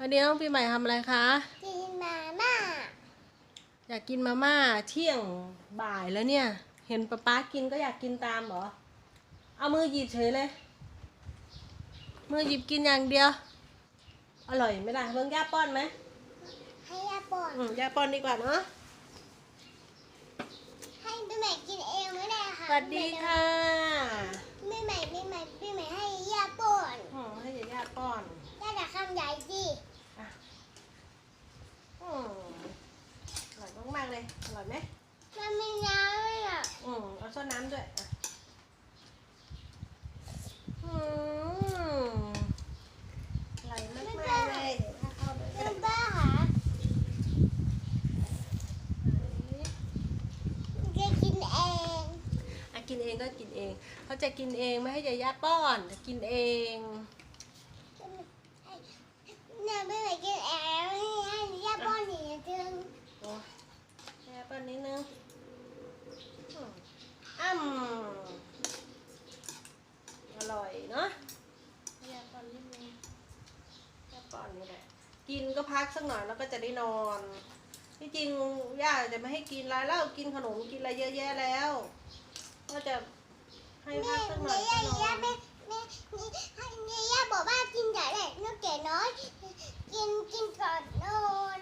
วันนี้น้องปีใหม่ทำอะไรคะ กินมาม่า อยากกินมาม่าเที่ยงบ่ายแล้วเนี่ย เห็นป๊าป๊ากินก็อยากกินตามเหรอ เอามือหยิบเฉยเลย มือหยิบกินอย่างเดียว อร่อยไหมล่ะเพิ่งย่าป้อนไหมให้ยาปอนอืมย่าป้อนดีกว่าเนาะ ให้พี่ใหม่กินเองไม่ได้ค่ะสวัสดีค่ะพี่ใหม่พี่ใหม่พี่ใหม่ให้ยาปอนอืมให้ย่าป้อนยาแต่คำใหญ่สิ อืมอร่อยมากๆ เลยอร่อยไหมมันมีน้ำเลยอะอืมเอาช้อนน้ำด้วยอะอืมอร่อยมากๆเลยถ้าเข้าด้วยเพื่กัอนนบ้าค่ะจะกินเองอะกินเองก็กินเองเขาจะกินเองไม่ให้ยายาป้อนจะกินเอง เนี่ยพี่ใหม่กินเองให้ให้ยาปอนอีกทีนึง โอ้ยายาป้อนนิดนึงอืมอ้ำอร่อยเนาะยาป้อนนิดนึงยาป้อนนี่แหละ กินก็พักสักหน่อยแล้วก็จะได้นอน ที่จริงย่าจะไม่ให้กินอะไรแล้วกินขนมกินอะไรเยอะแยะแล้ว ก็จะให้พักสักหน่อยก็นอนย่าแม่แม่ให้ย่าบอกว่ากินแต่เล็กน้อยแก่น้อย กินกินก่อนนอน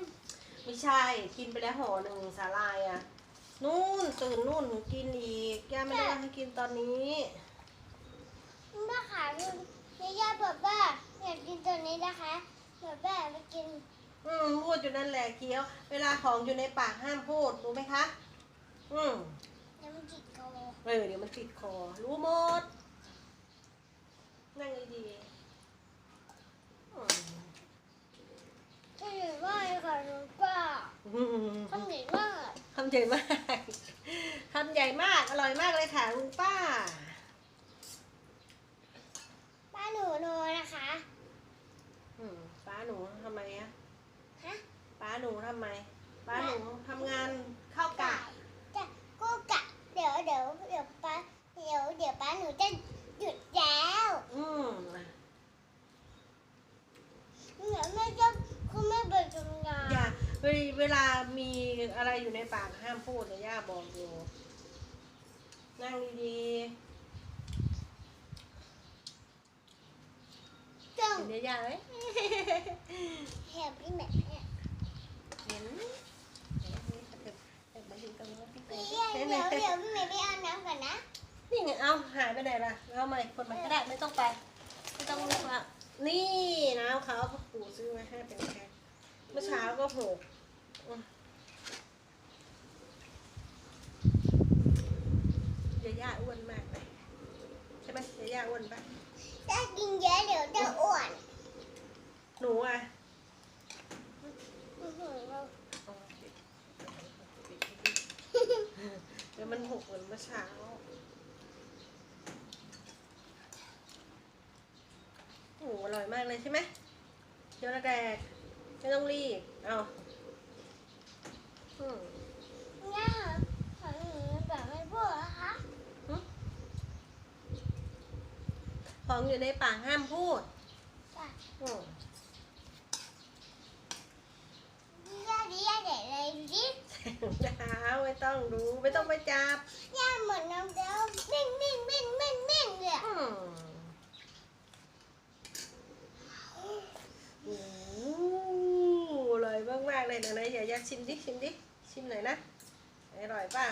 ไม่ใช่กินไปแล้วห่อหนึ่งสาลายอะนู่นตื่นนู่นกินอีกย่าไม่ได้ให้กินตอนนี้แม่ขาลุงย่าบอกว่าอยากกินตัวนี้นะคะบอกว่า อืมพูดอยู่นั่นแหละเคี้ยว เวลาของอยู่ในปากห้ามพูดรู้ไหมคะ อืมน้ำจิตโกเออเดี๋ยวมันติดคอ รู้หมด นั่งดีๆอืมก็เลยว่าค่ะลุงป้าอืมทำดีมากคำใหญ่มากคำใหญ่มาก อร่อยมากเลยค่ะลุงป้าป้าหนูโนนะคะ อืมป้าหนูทำไมอะ ฮะ ป้าหนู ทำไมป้าหนูทำงานเข้ากะจะกูกะ เดี๋ยวเดี๋ยวเดี๋ยวป้าเดี๋ยวเดี๋ยวป้าหนูจะหยุดแล้วอืมเดี๋ยวแม่จะคุณแม่ไปทำงานอย่าเวเวลามีอะไรอยู่ในปากห้ามพูดนะย่าบอกอยู่นั่งดีจ้อๆงเห็นย่าไหมแฮปปี้แม่ เห็นเห็นเห็นมาถึงตรงนี้พี่เต เดี๋ยวเดี๋ยวเดี๋ยวพี่เมย์ไปเอาน้ำก่อนนะ นี่ ไงเอาหายไปไหนล่ะเอาใหม่คนใหม่ก็ได้ไม่ต้องไป ไม่ต้องลุกละนี่น้ำเขาเขาปู่ซื้อมาให้เป็นแพ็คเมื่อเช้าก็หกอืมยาย่าอ้วนมากเลยใช่ไหมยาย่าอ้วนปะถ้ากินเยอะเดี๋ยวจะอ้วน หนูอะอื้อหืออ๋อปิดเดี๋ยวมันหกเหมือนเมื่อเช้า โอ้โหอร่อยมากเลยใช่ไหมเดี๋ยวระแดกไม่ต้องรีบ เอาอืมเนี่ยของหนูแบบไม่พูดนะคะของอยู่ในปากห้ามพูดจ้ะอืมย่าดิย่าเด็ดเลยดูดิดาวไม่ต้องดูไม่ต้องไปจับย่าเหมือนน้ำเดียวมิ่งมิ่งมิ่งมิ่งมิ่งเลยอะ อืมโอ้ โหอร่อยมากๆเลยนะนะอย่าอยากชิมดิชิมดิชิมหน่อยนะอร่อยป่ะ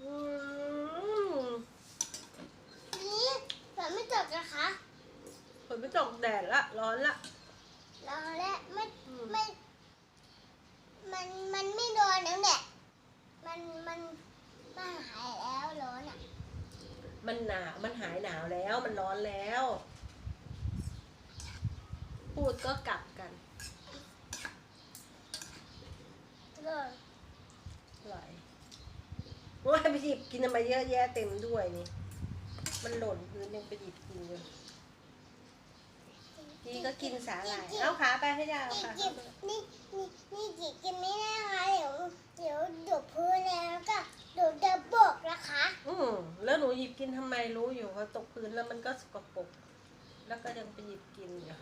อืมนี่ฝนไม่ตกนะคะฝนไม่ตกแดดละร้อนละรอและไม่อืมไม่มันมันไม่ร้อนแล้วเนี่ยมันมันมันหายแล้วร้อนอะ มันหนาวมันหายหนาวแล้วมันร้อนแล้ว พูด ก็กลับกันร้อนอร่อยว่าไปหยิบกินทำไมเยอะแยะเต็มด้วยนี่ มันหล่นพื้นยังไปหยิบกินอยู่นี่ก็กินสาหร่ายเอาขาไปให้ยาเอานี่ขาจิบนี่นี่นี่จิบกินไม่ได้นะคะเดี๋ยวเดี๋ยวดูดพื้นแล้วก็ดูดจะบกนะคะ อืมแล้วหนูหยิบกินทำไมรู้อยู่ว่าตกพื้นแล้วมันก็สกปรกแล้วก็ยังไปหยิบกินอยู่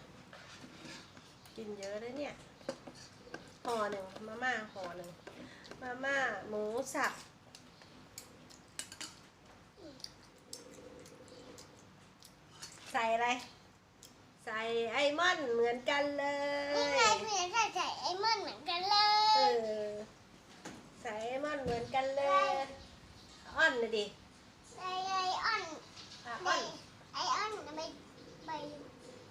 กินเยอะเลยเนี่ยห่อหนึ่งมาม่าห่อหนึ่งมาม่าหมูสับใส่อะไร ใส่ไอมอนเหมือนกันเลนี่ยไงเพื่อนใส่ใส่ไอ้มอนเหมือนกันเลเอย อ ใส่ไอมอนเหมือนกันเลยอ้อนเลยดิไอ้ไอ้อ่อนอะไออ้อนไอ้อ่อนไปไป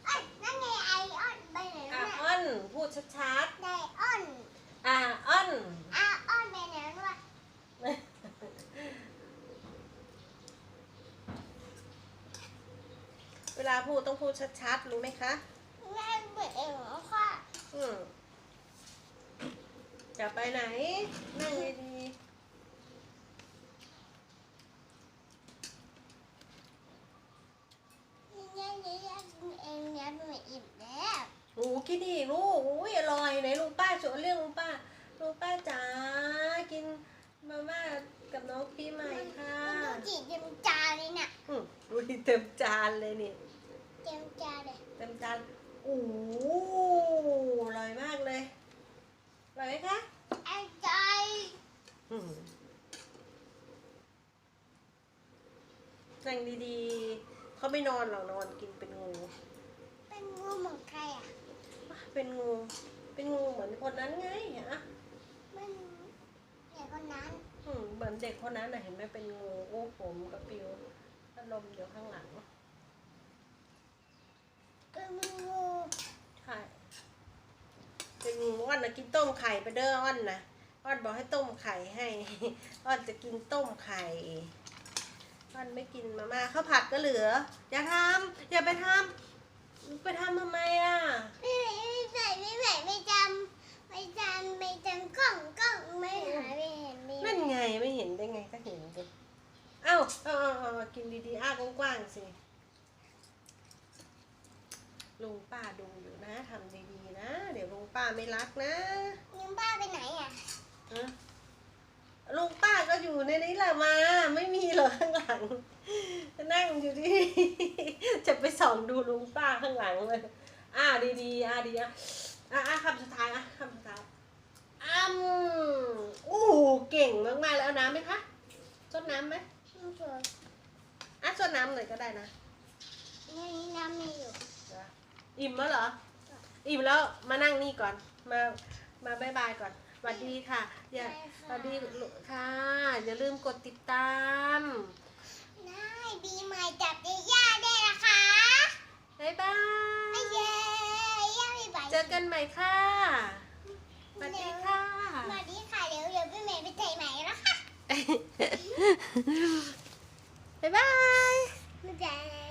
อ่อนนั่นไงไอ้อ่อนไปไหน อะ แล้วน่ะ อ้อน พูดชัดไอ้อ่อนๆอะอ้อนอะอ่อนไปไหนแล้วน่ะเวลาพูดต้องพูดชัดๆ รู้ไหมคะ แม่เปิดเองเหรอค่ะ อืมจะไปไหน นั่งดี นี่ไงนี่ไงเองเนี่ยเป็นอิ่มแล้ว ๆหนูกินดิลูกอุ้ยอร่อยไหน ลุงป้าชวนเรียกลุงป้าลุงป้าจ๋ากินมาม่ากับน้องพี่ใหม่ค่ะมันดูจีเต็มจานเลยน่ะอืมดูดิเต็มจานเลยนี่เต็มจานเลยเต็มจานโอ้โหอร่อยมากเลยอร่อยไหมคะไอ้ใจอืมนั่งดีๆ เขาไม่นอนหรอกนอนกินเป็นงู เป็นงูเหมือนใครอะ เป็นงู เป็นงูเหมือนคนนั้นไงฮะมันเด็กคนนั้นอืมเหมือนเด็กคนนั้นน่ะเห็นไหมเป็นงูโอ้ผมกระปิวพัดลมอยู่ข้างหลังเป็นงูใช่เป็นงูอ้อนนะกินต้มไข่ไปเด้ออ้อนนะอ้อนบอกให้ต้มไข่ให้อ้อนจะกินต้มไข่อ้อนไม่กินมาม่าข้าวผัดก็เหลือ อย่าทำอย่าไปทำไปทำทำไมอะำไม่จำไม่จำกล้องกล้องไม่หาไม่เห็นมีนั่นไงไม่เห็นได้ไงก็เห็นดิเอ้าเอาเอาเอาเอากินดีๆอ้ากว้างๆสิลุงป้าดูอยู่นะทำดีๆนะ เดี๋ยวลุงป้าไม่รักนะยิ้มป้าไปไหนอะฮะลุงป้าก็อยู่ในนี้แหละมา ไม่มีเหรอข้างหลัง นั่งอยู่ที่ จะไปส่องดูลุงป้าข้างหลังเลยอ่าดีๆอ่าดีอะ อะอะคำสุดท้ายอะคำสุดท้ายอ้ำอู้หูเก่งมากๆแล้วเอาน้ำไหมคะซดน้ำไหมไม่เคยอะซดน้ำหน่อยก็ได้นะนี่น้ำมีอยู่อิ่มแล้วเหรอ อิ่มแล้วมานั่งนี่ก่อน มามาบายบายก่อนสวัสดีค่ะ อย่าสวัสดีค่ะ อย่าลืมกดติดตามได้ปีใหม่จับได้ย่าได้ กันใหม่ค่ะสวัสดีค่ะสวัสดีค่ะ เดี๋ยวเดี๋ยวพี่เมย์ไปเตะใหม่นะคะบ๊ายบายไม่เจอ